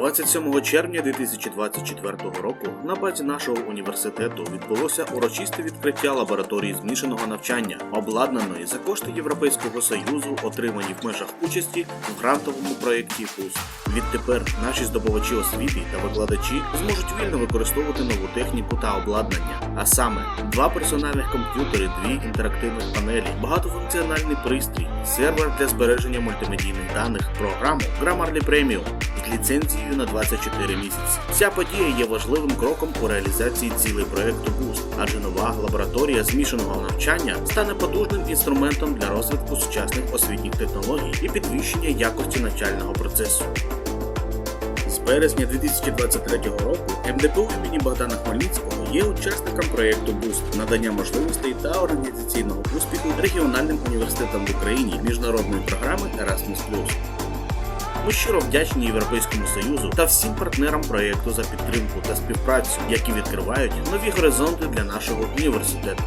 27 червня 2024 року на базі нашого університету відбулося урочисте відкриття лабораторії змішаного навчання, обладнаної за кошти Європейського союзу, отримані в межах участі в грантовому проєкті ФУС. Відтепер наші здобувачі освіти та викладачі зможуть вільно використовувати нову техніку та обладнання, а саме два персональних комп'ютери, дві інтерактивних панелі, багатофункціональний пристрій, сервер для збереження мультимедійних даних, програму Grammarly Premium з ліцензією на 24 місяці. Ця подія є важливим кроком у реалізації цілей проекту Boost, адже нова лабораторія змішаного навчання стане потужним інструментом для розвитку сучасних освітніх технологій і підвищення якості навчального процесу. З березня 2023 року МДПУ імені Богдана Хмельницького є учасником проєкту Boost надання можливостей та організаційного успіху регіональним університетам в Україні міжнародної програми Erasmus+. Ми щиро вдячні Європейському Союзу та всім партнерам проєкту за підтримку та співпрацю, які відкривають нові горизонти для нашого університету.